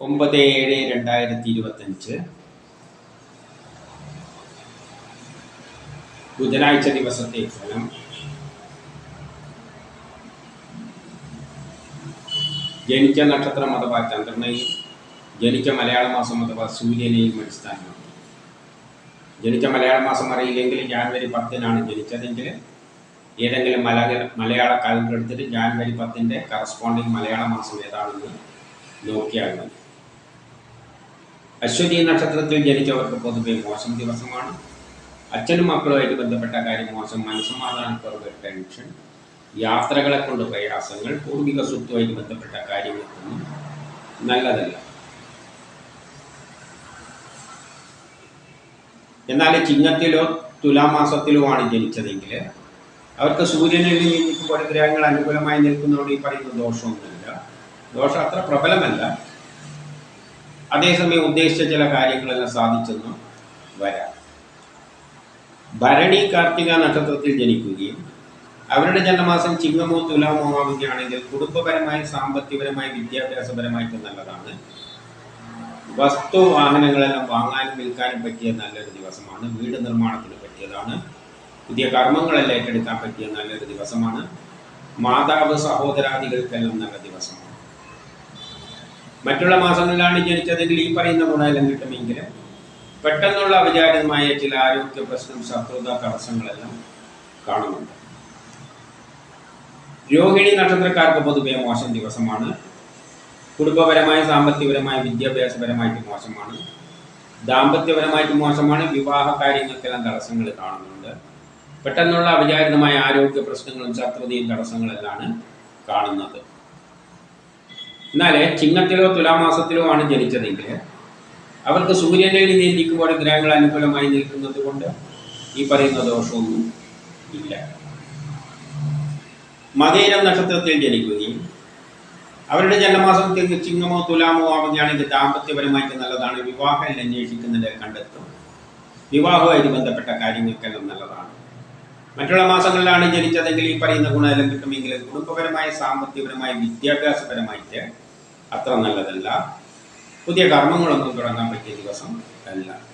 ഒമ്പത് ഏഴ് രണ്ടായിരത്തി ഇരുപത്തഞ്ച് ബുധനാഴ്ച ദിവസത്തെ ഫലം. ജനിച്ച നക്ഷത്രം അഥവാ ചന്ദ്രനെയും ജനിച്ച മലയാള മാസം അഥവാ സൂര്യനെയും അടിസ്ഥാനമാക്കി. ജനിച്ച മലയാള മാസം അറിയില്ലെങ്കിൽ ജാനുവരി പത്തിനാണ് ജനിച്ചതെങ്കിൽ ഏതെങ്കിലും മലയാള മലയാള കാലണ്ടർ എടുത്തിട്ട് ജാനുവരി പത്തിന്റെ കറസ്പോണ്ടിങ് മലയാള മാസം ഏതാണെന്ന് നോക്കിയാൽ മതി. അശ്വതി നക്ഷത്രത്തിൽ ജനിച്ചവർക്ക് പൊതുവെ മോശം ദിവസമാണ്. അച്ഛനും മക്കളുമായിട്ട് ബന്ധപ്പെട്ട കാര്യം മോശം മനസ്സമാധാനക്കുറവ് ടെൻഷൻ യാത്രകളെ കൊണ്ട് പ്രയാസങ്ങൾ പൂർവിക സ്വത്തുമായിട്ട് ബന്ധപ്പെട്ട കാര്യങ്ങൾക്കൊന്നും നല്ലതല്ല. എന്നാൽ ചിങ്ങത്തിലോ തുലാമാസത്തിലോ ആണ് ജനിച്ചതെങ്കിൽ അവർക്ക് സൂര്യനിൽ നിന്നിപ്പോൾ ഗ്രഹങ്ങൾ അനുകൂലമായി നിൽക്കുന്നതുകൊണ്ട് ഈ പറയുന്ന ദോഷമൊന്നുമില്ല. ദോഷം അത്ര പ്രബലമല്ല. അതേസമയം ഉദ്ദേശിച്ച ചില കാര്യങ്ങളെല്ലാം സാധിച്ചെന്നും വരാം. ഭരണി കാർത്തിക നക്ഷത്രത്തിൽ ജനിക്കുകയും അവരുടെ ജന്മമാസം ചിങ്ങമോ തുലാമോ ആവുകയാണെങ്കിൽ കുടുംബപരമായി സാമ്പത്തികപരമായി വിദ്യാഭ്യാസപരമായിട്ട് നല്ലതാണ്. വസ്തു വാഹനങ്ങളെല്ലാം വാങ്ങാനും വിൽക്കാനും പറ്റിയ നല്ലൊരു ദിവസമാണ്. വീട് നിർമ്മാണത്തിന് പറ്റിയതാണ്. പുതിയ കർമ്മങ്ങളെല്ലാം ഏറ്റെടുക്കാൻ പറ്റിയ നല്ലൊരു ദിവസമാണ്. മാതാവ് സഹോദരാദികൾക്കെല്ലാം നല്ല ദിവസമാണ്. മറ്റുള്ള മാസങ്ങളിലാണ് ജനിച്ചതെങ്കിൽ ഈ പറയുന്ന ഗുണമെല്ലാം കിട്ടുമെങ്കിൽ പെട്ടെന്നുള്ള അവിചാരിതമായ ചില ആരോഗ്യ പ്രശ്നം ശത്രുത തടസ്സങ്ങളെല്ലാം കാണുന്നുണ്ട്. രോഹിണി നക്ഷത്രക്കാർക്ക് പൊതുവെ മോശം ദിവസമാണ്. കുടുംബപരമായി സാമ്പത്തികപരമായി വിദ്യാഭ്യാസപരമായിട്ട് മോശമാണ്. ദാമ്പത്യപരമായിട്ട് മോശമാണ്. വിവാഹ കാര്യങ്ങൾക്കെല്ലാം തടസ്സങ്ങൾ കാണുന്നുണ്ട്. പെട്ടെന്നുള്ള അവിചാരിതമായ ആരോഗ്യ പ്രശ്നങ്ങളും ശത്രുതയും തടസ്സങ്ങളെല്ലാം കാണുന്നത്. എന്നാൽ ചിങ്ങത്തിലോ തുലാമാസത്തിലോ ആണ് ജനിച്ചതെങ്കിൽ അവർക്ക് സൂര്യനിൽ നിൽക്കുമ്പോൾ ഗ്രഹങ്ങൾ അനുകൂലമായി നിൽക്കുന്നത് കൊണ്ട് ഈ പറയുന്ന ദോഷമൊന്നും ഇല്ല. മകേരം നക്ഷത്രത്തിൽ ജനിക്കുകയും അവരുടെ ജന്മമാസം തിങ് ചിങ്ങമോ തുലാമോ ആവുകയാണെങ്കിൽ ദാമ്പത്യപരമായിട്ട് നല്ലതാണ്. വിവാഹം അന്വേഷിക്കുന്നത് കണ്ടെത്തും. വിവാഹവുമായി ബന്ധപ്പെട്ട കാര്യങ്ങൾക്കെല്ലാം നല്ലതാണ്. മറ്റുള്ള മാസങ്ങളിലാണ് ജനിച്ചതെങ്കിൽ ഈ പറയുന്ന ഗുണമെല്ലാം കിട്ടുമെങ്കിൽ കുടുംബപരമായ സാമ്പത്തികപരമായ വിദ്യാഭ്യാസപരമായിട്ട് അത്ര നല്ലതല്ല. പുതിയ കർമ്മങ്ങളൊന്നും തുടങ്ങാൻ പറ്റിയ ദിവസം അല്ല.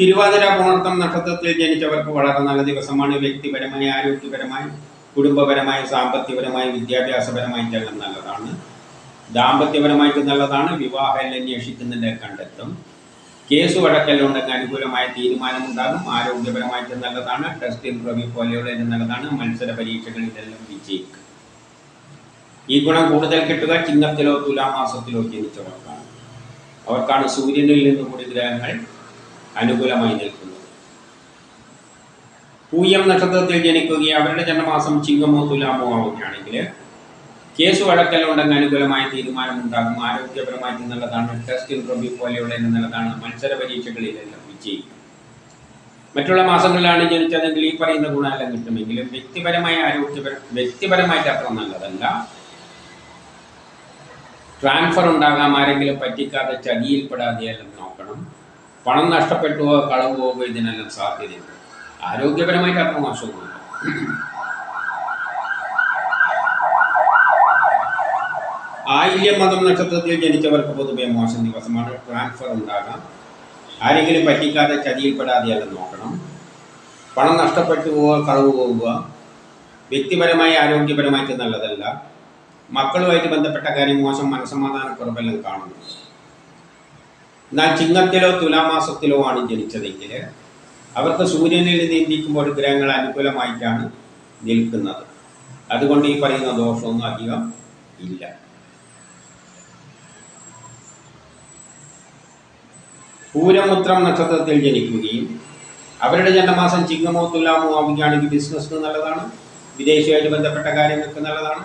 തിരുവാതിര പുണർത്തം നക്ഷത്രത്തിൽ ജനിച്ചവർക്ക് വളരെ നല്ല ദിവസമാണ്. വ്യക്തിപരമായി ആരോഗ്യപരമായി കുടുംബപരമായി സാമ്പത്തികപരമായി വിദ്യാഭ്യാസപരമായിട്ടെല്ലാം നല്ലതാണ്. ദാമ്പത്യപരമായിട്ട് നല്ലതാണ്. വിവാഹം അന്വേഷിക്കുന്നതിന്റെ കണ്ടെത്തും. കേസ് വഴക്കെല്ലാം അനുകൂലമായ തീരുമാനമുണ്ടാകും. ആരോഗ്യപരമായിട്ട് നല്ലതാണ്. ടെസ്റ്റ് ഇന്റർവ്യൂ പോലെയുള്ള നല്ലതാണ്. മത്സര പരീക്ഷകളിൽ ഇതെല്ലാം വിജയിക്കും. ഈ ഗുണം കൂടുതൽ കിട്ടുക ചിങ്ങത്തിലോ തുലാമാസത്തിലോ ജനിച്ചവർക്കാണ്. അവർക്കാണ് സൂര്യനിൽ നിന്ന് കൂടി ഗ്രഹങ്ങൾ അനുകൂലമായി നിൽക്കുന്നത്. പൂയം നക്ഷത്രത്തിൽ ജനിക്കുകയും അവരുടെ ജന്മമാസം ചിങ്ങമോ തുലാമോ ആവുകയാണെങ്കിൽ കേസ് വഴക്കെല്ലാം ഉണ്ടെങ്കിൽ അനുകൂലമായ തീരുമാനമുണ്ടാകും. ആരോഗ്യപരമായിട്ട് നല്ലതാണ് ടെസ്റ്റ് ഇന്റർവ്യൂ പോലെയുള്ള നല്ലതാണ് മത്സര പരീക്ഷകളിലെല്ലാം വിജയിക്കും മറ്റുള്ള മാസങ്ങളിലാണ് ജനിച്ചതെങ്കിൽ ഈ പറയുന്ന ഗുണമെല്ലാം കിട്ടുമെങ്കിലും വ്യക്തിപരമായ ആരോഗ്യപര വ്യക്തിപരമായിട്ട് അത്ര നല്ലതല്ല. ട്രാൻസ്ഫർ ഉണ്ടാകാം ആരെങ്കിലും പറ്റിക്കാതെ ചതിയിൽപ്പെടാതെയെല്ലാം നോക്കണം. പണം നഷ്ടപ്പെട്ടുവോ കളവ് പോവുകയോ ഇതിനെല്ലാം സാധ്യതയുണ്ട്. ആരോഗ്യപരമായിട്ട് അത്ര മോശമൊന്നുമില്ല. ആയില്യം മതം നക്ഷത്രത്തിൽ ജനിച്ചവർക്ക് പൊതുവേ മോശം ദിവസമാണ്. ട്രാൻസ്ഫർ ഉണ്ടാകാം. ആരെങ്കിലും പറ്റിക്കാതെ ചതിയിൽപ്പെടാതെ അല്ല നോക്കണം. പണം നഷ്ടപ്പെട്ടു പോവുക കളവ് പോവുക. വ്യക്തിപരമായി ആരോഗ്യപരമായിട്ട് നല്ലതല്ല. മക്കളുമായിട്ട് ബന്ധപ്പെട്ട കാര്യം മോശം മനസ്സമാധാനക്കുറവെല്ലാം കാണുന്നു. എന്നാൽ ചിങ്ങത്തിലോ തുലാമാസത്തിലോ ആണ് ജനിച്ചതെങ്കിൽ അവർക്ക് സൂര്യനിൽ നീന്തിക്കുമ്പോൾ ഗ്രഹങ്ങൾ അനുകൂലമായിട്ടാണ് നിൽക്കുന്നത്. അതുകൊണ്ട് ഈ പറയുന്ന ദോഷമൊന്നും അധികം ഇല്ല. പൂരമുത്രം നക്ഷത്രത്തിൽ ജനിക്കുകയും അവരുടെ ജന്മമാസം ചിങ്ങമോ തുലാമോ ആവുകയാണെങ്കിൽ ബിസിനസ്സിന് നല്ലതാണ് വിദേശമായിട്ട് ബന്ധപ്പെട്ട കാര്യങ്ങൾക്ക് നല്ലതാണ്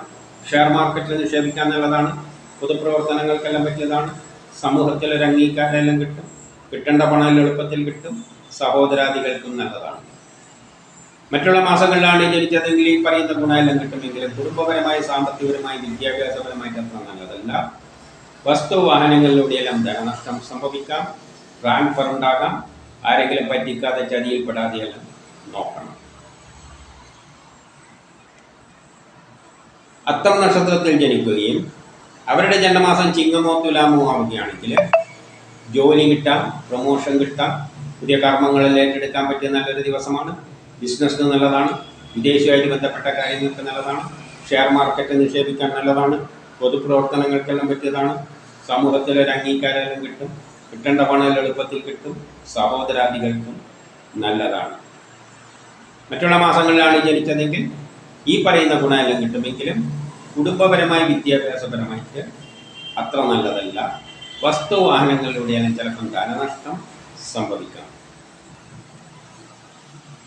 ഷെയർ മാർക്കറ്റിൽ നിക്ഷേപിക്കാൻ നല്ലതാണ് പൊതുപ്രവർത്തനങ്ങൾക്കെല്ലാം പറ്റിയതാണ് സമൂഹത്തിൽ ഒരു അംഗീകാരമെല്ലാം കിട്ടും കിട്ടേണ്ട പണം എളുപ്പത്തിൽ കിട്ടും സഹോദരാദികൾക്കും നല്ലതാണ്. മറ്റുള്ള മാസങ്ങളിലാണ് ജനിച്ചതെങ്കിൽ ഈ പറയുന്ന ഗുണമെല്ലാം കിട്ടുമെങ്കിലും കുടുംബപരമായി സാമ്പത്തികപരമായി വിദ്യാഭ്യാസപരമായിട്ട് അത്ര നല്ലതല്ല. വസ്തു വാഹനങ്ങളിലൂടെയെല്ലാം ധനനഷ്ടം സംഭവിക്കാം. ട്രാൻസ്ഫർ ഉണ്ടാകാം ആരെങ്കിലും പറ്റിക്കാതെ ചതിയിൽപ്പെടാതെയെല്ലാം നോക്കണം. അത്തം നക്ഷത്രത്തിൽ ജനിക്കുകയും അവരുടെ ജന്മമാസം ചിങ്ങമോ തുലാമോ ആവുകയാണെങ്കിൽ ജോലി കിട്ടാം പ്രൊമോഷൻ കിട്ടാം പുതിയ കർമ്മങ്ങളിൽ ഏറ്റെടുക്കാൻ പറ്റിയ നല്ലൊരു ദിവസമാണ്. ബിസിനസ്സിന് നല്ലതാണ്. വിദേശവുമായിട്ട് ബന്ധപ്പെട്ട കാര്യങ്ങൾക്ക് നല്ലതാണ്. ഷെയർ മാർക്കറ്റ് നിക്ഷേപിക്കാൻ നല്ലതാണ്. പൊതുപ്രവർത്തനങ്ങൾക്കെല്ലാം പറ്റിയതാണ്. സമൂഹത്തിൽ ഒരു അംഗീകാരം കിട്ടും. കിട്ടേണ്ട പണം എളുപ്പത്തിൽ കിട്ടും സഹോദരാദികൾക്കും നല്ലതാണ്. മറ്റുള്ള മാസങ്ങളിലാണ് ജനിച്ചതെങ്കിൽ ഈ പറയുന്ന ഗുണമെല്ലാം കിട്ടുമെങ്കിലും കുടുംബപരമായി വിദ്യാഭ്യാസപരമായിട്ട് അത്ര നല്ലതല്ല. വസ്തുവാഹനങ്ങളിലൂടെയാണ് ചിലപ്പം ധനനഷ്ടം സംഭവിക്കാം.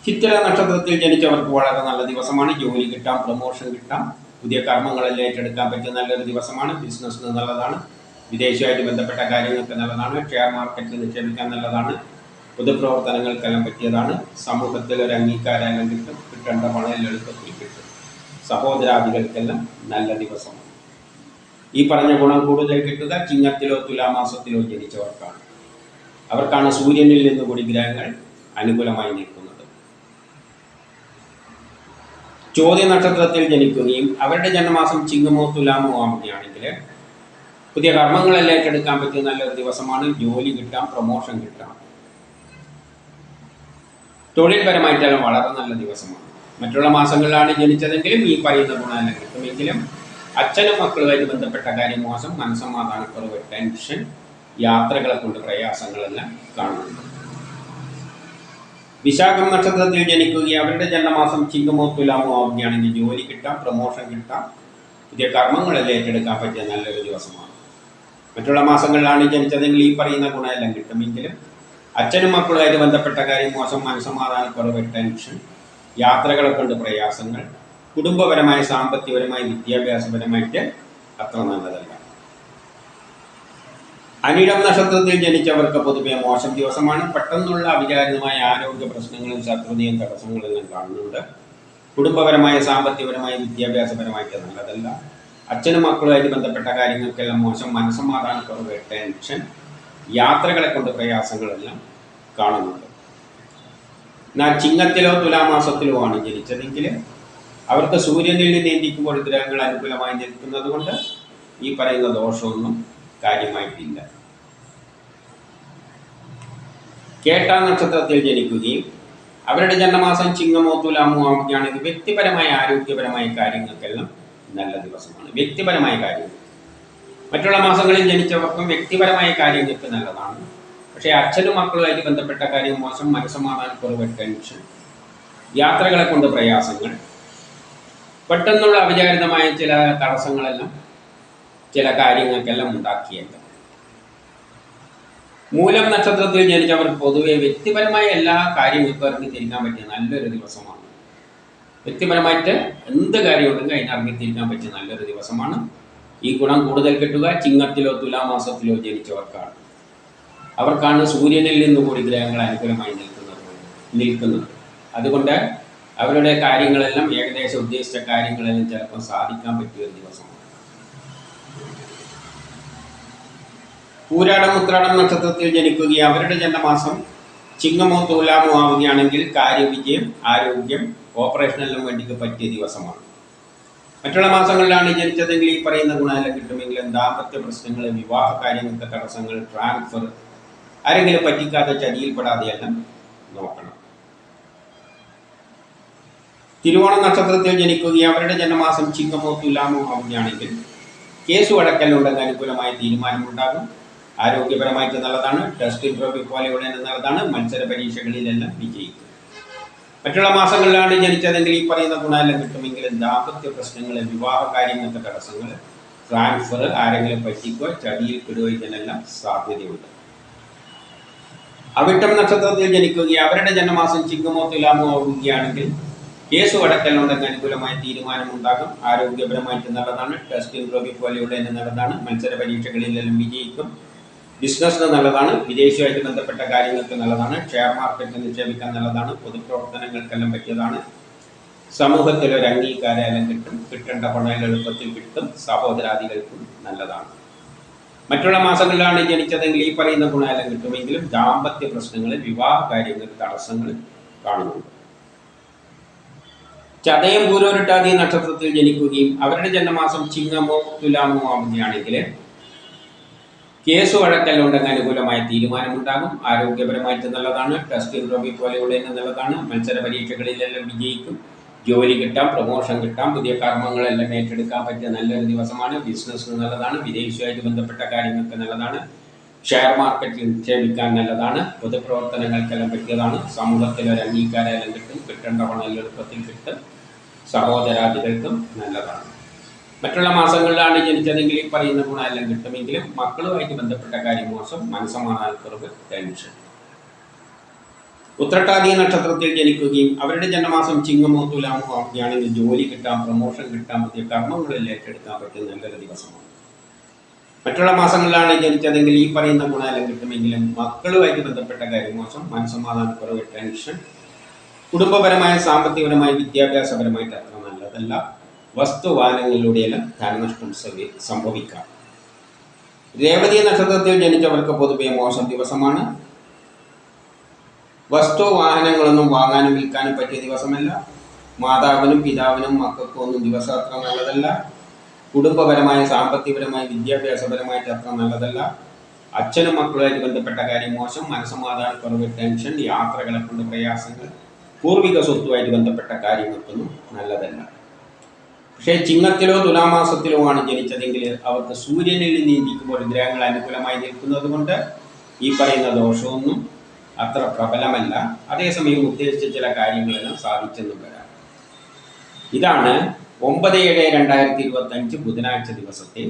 ചിത്ര നക്ഷത്രത്തിൽ ജനിച്ചവർക്ക് വളരെ നല്ല ദിവസമാണ്. ജോലി കിട്ടാം പ്രൊമോഷൻ കിട്ടാം. പുതിയ കർമ്മങ്ങളെല്ലാം ഏറ്റെടുക്കാൻ പറ്റിയ നല്ലൊരു ദിവസമാണ്. ബിസിനസ്സിന് നല്ലതാണ്. വിദേശമായിട്ട് ബന്ധപ്പെട്ട കാര്യങ്ങൾക്ക് നല്ലതാണ്. ഷെയർ മാർക്കറ്റിൽ നിക്ഷേപിക്കാൻ നല്ലതാണ്. പൊതുപ്രവർത്തനങ്ങൾക്കെല്ലാം പറ്റിയതാണ്. സമൂഹത്തിൽ ഒരു അംഗീകാരം കിട്ടും. കിട്ടേണ്ട പണം എളുപ്പത്തിൽ കിട്ടും. സഹോദരാദികൾക്കെല്ലാം നല്ല ദിവസമാണ് ഈ പറഞ്ഞ ഗുണം കൂടുതൽ കിട്ടുക ചിങ്ങത്തിലോ തുലാമാസത്തിലോ ജനിച്ചവർക്കാണ്. അവർക്കാണ് സൂര്യനിൽ നിന്ന് കൂടി ഗ്രഹങ്ങൾ അനുകൂലമായി നിൽക്കുന്നത്. ചോദ്യ നക്ഷത്രത്തിൽ ജനിക്കുകയും അവരുടെ ജന്മമാസം ചിങ്ങമോ തുലാമോ ആവുകയാണെങ്കിൽ പുതിയ കർമ്മങ്ങളെല്ലാം ഏറ്റെടുക്കാൻ പറ്റിയ നല്ലൊരു ദിവസമാണ്. ജോലി കിട്ടാം പ്രൊമോഷൻ കിട്ടാം. തൊഴിൽപരമായിട്ടെല്ലാം വളരെ നല്ല ദിവസമാണ്. മറ്റുള്ള മാസങ്ങളിലാണ് ജനിച്ചതെങ്കിലും ഈ പറയുന്ന ഗുണമെല്ലാം കിട്ടുമെങ്കിലും അച്ഛനും മക്കളുമായിട്ട് ബന്ധപ്പെട്ട കാര്യം മോശം മനസ്സമാധാനക്കുറവ് ടെൻഷൻ യാത്രകളെ കൊണ്ട് പ്രയാസങ്ങളെല്ലാം കാണുന്നുണ്ട്. വിശാഖം നക്ഷത്രത്തിൽ ജനിക്കുകയും അവരുടെ ജന്മമാസം ചിങ്ങമോ തുലാമോ ആവുകയാണെങ്കിൽ ജോലി കിട്ടാം പ്രൊമോഷൻ കിട്ടാം. പുതിയ കർമ്മങ്ങളെല്ലാം ഏറ്റെടുക്കാൻ പറ്റിയ നല്ലൊരു ദിവസമാണ്. മറ്റുള്ള മാസങ്ങളിലാണ് ജനിച്ചതെങ്കിൽ ഈ പറയുന്ന ഗുണമെല്ലാം കിട്ടുമെങ്കിലും അച്ഛനും മക്കളുമായിട്ട് ബന്ധപ്പെട്ട കാര്യം മോശം മനസ്സമാധാനക്കുറവ് ടെൻഷൻ യാത്രകളെ കൊണ്ട് പ്രയാസങ്ങൾ. കുടുംബപരമായ സാമ്പത്തികപരമായ വിദ്യാഭ്യാസപരമായിട്ട് അത്ര നല്ലതല്ല. അനിടം നക്ഷത്രത്തിൽ ജനിച്ചവർക്ക് പൊതുവെ മോശം ദിവസമാണ്. പെട്ടെന്നുള്ള അവിചാരിതമായ ആരോഗ്യ പ്രശ്നങ്ങളും ശത്രുതയും തടസ്സങ്ങളെല്ലാം കാണുന്നുണ്ട്. കുടുംബപരമായ സാമ്പത്തികപരമായ വിദ്യാഭ്യാസപരമായിട്ട് നല്ലതല്ല. അച്ഛനും മക്കളുമായിട്ട് ബന്ധപ്പെട്ട കാര്യങ്ങൾക്കെല്ലാം മോശം മനസ്സമാധാനക്കുറവ് ടെൻഷൻ യാത്രകളെ കൊണ്ട് പ്രയാസങ്ങളെല്ലാം കാണുന്നുണ്ട്. എന്നാൽ ചിങ്ങത്തിലോ തുലാമാസത്തിലോ ആണ് ജനിച്ചതെങ്കിൽ അവർക്ക് സൂര്യനിൽ നിന്ന് എന്തിക്കുമ്പോൾ ഗ്രഹങ്ങൾ അനുകൂലമായി നിൽക്കുന്നത് കൊണ്ട് ഈ പറയുന്ന ദോഷമൊന്നും കാര്യമായിട്ടില്ല. കേട്ടാ നക്ഷത്രത്തിൽ ജനിക്കുകയും അവരുടെ ജന്മമാസം ചിങ്ങമോ തുലാമോ ആവുകയാണെങ്കിൽ വ്യക്തിപരമായ ആരോഗ്യപരമായ കാര്യങ്ങൾക്കെല്ലാം നല്ല ദിവസമാണ്. വ്യക്തിപരമായ കാര്യങ്ങൾ മറ്റുള്ള മാസങ്ങളിൽ ജനിച്ചവർക്കും വ്യക്തിപരമായ കാര്യങ്ങൾക്ക് നല്ലതാണ്. പക്ഷേ അച്ഛനും മക്കളുമായിട്ട് ബന്ധപ്പെട്ട കാര്യം മോശം മനസ്സമാധാനക്കുറവ് ടെൻഷൻ യാത്രകളെ കൊണ്ട് പ്രയാസങ്ങൾ പെട്ടെന്നുള്ള അവിചാരിതമായ ചില തടസ്സങ്ങളെല്ലാം ചില കാര്യങ്ങൾക്കെല്ലാം ഉണ്ടാക്കിയേക്കാം. മൂലം നക്ഷത്രത്തിൽ ജനിച്ചവർ പൊതുവെ വ്യക്തിപരമായ എല്ലാ കാര്യങ്ങൾക്കും ഇറങ്ങി തിരിക്കാൻ പറ്റിയ നല്ലൊരു ദിവസമാണ്. വ്യക്തിപരമായിട്ട് എന്ത് കാര്യം ഉണ്ടെങ്കിൽ അതിന് ഇറങ്ങി തിരിക്കാൻ പറ്റിയ നല്ലൊരു ദിവസമാണ്. ഈ ഗുണം കൂടുതൽ കിട്ടുക ചിങ്ങത്തിലോ തുലാമാസത്തിലോ ജനിച്ചവർക്കാണ്. അവർക്കാണ് സൂര്യനിൽ നിന്ന് കൂടി ഗ്രഹങ്ങൾ അനുകൂലമായി നിൽക്കുന്നത് നിൽക്കുന്നത്. അതുകൊണ്ട് അവരുടെ കാര്യങ്ങളെല്ലാം ഏകദേശം ഉദ്ദേശിച്ച കാര്യങ്ങളെല്ലാം ചിലപ്പോൾ സാധിക്കാൻ പറ്റിയ ഒരു ദിവസമാണ്. പൂരാടം ഉത്രാടം നക്ഷത്രത്തിൽ ജനിക്കുകയും അവരുടെ ജന്മമാസം ചിങ്ങമോ തുലാമോ ആവുകയാണെങ്കിൽ കാര്യവിജയം ആരോഗ്യം ഓപ്പറേഷനെല്ലാം വേണ്ടിക്ക് പറ്റിയ ദിവസമാണ്. മറ്റുള്ള മാസങ്ങളിലാണ് ജനിച്ചതെങ്കിൽ ഈ പറയുന്ന ഗുണമെല്ലാം കിട്ടുമെങ്കിലും ദാമ്പത്യ പ്രശ്നങ്ങൾ വിവാഹ കാര്യങ്ങൾക്ക് തടസ്സങ്ങൾ ട്രാൻസ്ഫർ ആരെങ്കിലും പറ്റിക്കാതെ ചതിയിൽപ്പെടാതെയെല്ലാം നോക്കണം. തിരുവോണ നക്ഷത്രത്തിൽ ജനിക്കുകയും അവരുടെ ജന്മമാസം ചിങ്ങമോ തുലാമോ ആവുകയാണെങ്കിൽ കേസ് വഴക്കലുണ്ടെങ്കിൽ അനുകൂലമായ തീരുമാനമുണ്ടാകും. ആരോഗ്യപരമായിട്ട് നല്ലതാണ്. ടെസ്റ്റ് ഇൻട്രോഫി പോലെയുള്ള നല്ലതാണ്. മത്സര പരീക്ഷകളിലെല്ലാം വിജയിക്കും. മറ്റുള്ള മാസങ്ങളിലാണ് ജനിച്ചതെങ്കിൽ ഈ പറയുന്ന ഗുണമെല്ലാം കിട്ടുമെങ്കിൽ ദാമ്പത്യ പ്രശ്നങ്ങൾ വിവാഹ കാര്യങ്ങൾക്ക് തടസ്സങ്ങൾ ട്രാൻസ്ഫർ ആരെങ്കിലും പറ്റിക്കോ ചതിയിൽ പെടുകയോ ഇതിനെല്ലാം സാധ്യതയുണ്ട്. അവിട്ടം നക്ഷത്രത്തിൽ ജനിക്കുകയും അവരുടെ ജന്മമാസം ചിങ്ങമോ തുലാമോ ആവുകയാണെങ്കിൽ കേസ് വടക്കലുണ്ടെങ്കിൽ അനുകൂലമായ തീരുമാനമുണ്ടാകും. ആരോഗ്യപരമായിട്ട് നല്ലതാണ് ടെസ്റ്റ് ഇൻട്രോഫി പോലെയുള്ള നല്ലതാണ് മത്സര പരീക്ഷകളിലെല്ലാം വിജയിക്കും. ബിസിനസ്സിന് നല്ലതാണ് വിദേശിയുമായിട്ട് ബന്ധപ്പെട്ട കാര്യങ്ങൾക്ക് നല്ലതാണ് ഷെയർ മാർക്കറ്റിൽ നിക്ഷേപിക്കാൻ നല്ലതാണ് പൊതുപ്രവർത്തനങ്ങൾക്കെല്ലാം പറ്റിയതാണ്. സമൂഹത്തിൽ ഒരു അംഗീകാരം കിട്ടും കിട്ടേണ്ട പണം എളുപ്പത്തിൽ കിട്ടും സഹോദരാദികൾക്കും നല്ലതാണ്. മറ്റുള്ള മാസങ്ങളിലാണ് ജനിച്ചതെങ്കിൽ ഈ പറയുന്ന ഗുണമെല്ലാം കിട്ടുമെങ്കിലും ദാമ്പത്യ പ്രശ്നങ്ങൾ വിവാഹ കാര്യങ്ങൾ തടസ്സങ്ങൾ കാണുന്നുണ്ട്. ചതയം പൂരോരിട്ടാതി നക്ഷത്രത്തിൽ ജനിക്കുകയും അവരുടെ ജന്മമാസം ചിങ്ങമോ തുലാമോ ആവുകയാണെങ്കിൽ കേസ് വഴക്കെല്ലാം ഉണ്ടെങ്കിൽ അനുകൂലമായ തീരുമാനമുണ്ടാകും. ആരോഗ്യപരമായിട്ട് നല്ലതാണ് ടെസ്റ്റ് ഇൻട്രോബി പോലെയുള്ളതിന് നല്ലതാണ് മത്സര പരീക്ഷകളിലെല്ലാം വിജയിക്കും. ജോലി കിട്ടാം പ്രൊമോഷൻ കിട്ടാം പുതിയ കർമ്മങ്ങളെല്ലാം ഏറ്റെടുക്കാൻ പറ്റിയ നല്ലൊരു ദിവസമാണ്. ബിസിനസ് നല്ലതാണ് വിദേശവുമായിട്ട് ബന്ധപ്പെട്ട കാര്യങ്ങൾക്ക് നല്ലതാണ്. ഷെയർ മാർക്കറ്റിൽ നിക്ഷേപിക്കാൻ നല്ലതാണ്. പൊതുപ്രവർത്തനങ്ങൾക്കെല്ലാം പറ്റിയതാണ്. സമൂഹത്തിൽ ഒരു അംഗീകാരമെല്ലാം കിട്ടും. കിട്ടേണ്ട പണം എല്ലാം എളുപ്പത്തിൽ കിട്ടും. സഹോദരാദികൾക്കും നല്ലതാണ്. മറ്റുള്ള മാസങ്ങളിലാണ് ജനിച്ചതെങ്കിൽ ഈ പറയുന്ന ഗുണമെല്ലാം കിട്ടുമെങ്കിലും മക്കളുമായിട്ട് ബന്ധപ്പെട്ട കാര്യം മോശം മനസ്സമാധാനക്കുറവ് ടെൻഷൻ ഉത്രട്ടാദി നക്ഷത്രത്തിൽ ജനിക്കുകയും അവരുടെ ജന്മമാസം ചിങ്ങമോ തുലാമോ ആവുകയാണെങ്കിൽ ജോലി കിട്ടാം പ്രൊമോഷൻ കിട്ടാൻ പറ്റിയ കർമ്മങ്ങളിൽ ഏറ്റെടുക്കാൻ പറ്റിയ നല്ലൊരു ദിവസമാണ്. മറ്റുള്ള മാസങ്ങളിലാണ് ജനിച്ചതെങ്കിൽ ഈ പറയുന്ന ഗുണമെല്ലാം കിട്ടുമെങ്കിലും മക്കളുമായിട്ട് ബന്ധപ്പെട്ട കാര്യം മോശം മനസ്സമാധാനക്കുറവ് ടെൻഷൻ കുടുംബപരമായ സാമ്പത്തികപരമായ വിദ്യാഭ്യാസപരമായിട്ട് അത്ര നല്ലതല്ല. വസ്തുവാഹനങ്ങളിലൂടെയെല്ലാം ധനനഷ്ടം സംഭവി- സംഭവിക്കാം. രേവതി നക്ഷത്രത്തിൽ ജനിച്ചവർക്ക് പൊതുവെ മോശം ദിവസമാണ്. വസ്തു വാഹനങ്ങളൊന്നും വാങ്ങാനും വിൽക്കാനും പറ്റിയ ദിവസമല്ല. മാതാവിനും പിതാവിനും മക്കൾക്കും ഒന്നും ദിവസം അത്ര നല്ലതല്ല. കുടുംബപരമായ സാമ്പത്തികപരമായ വിദ്യാഭ്യാസപരമായിട്ട് അത്ര നല്ലതല്ല. അച്ഛനും മക്കളുമായിട്ട് ബന്ധപ്പെട്ട കാര്യം മോശം. മനസ്സമാധാനക്കുറവ് ടെൻഷൻ യാത്രകളെ കൊണ്ട് പ്രയാസങ്ങൾ പൂർവിക സ്വത്തുമായിട്ട് ബന്ധപ്പെട്ട കാര്യങ്ങൾക്കൊന്നും നല്ലതല്ല. പക്ഷേ ചിങ്ങത്തിലോ തുലാമാസത്തിലോ ആണ് ജനിച്ചതെങ്കിൽ അവർക്ക് സൂര്യനിൽ നീന്തിക്കുമ്പോൾ ഗ്രഹങ്ങൾ അനുകൂലമായി നിൽക്കുന്നത് കൊണ്ട് ഈ പറയുന്ന ദോഷമൊന്നും അത്ര പ്രബലമല്ല. അതേസമയം ഉദ്ദേശിച്ച ചില കാര്യങ്ങളെല്ലാം സാധിച്ചെന്നും വരാം. ഇതാണ് ഒമ്പത് ഏഴ് രണ്ടായിരത്തി ഇരുപത്തി അഞ്ച് ബുധനാഴ്ച ദിവസത്തെ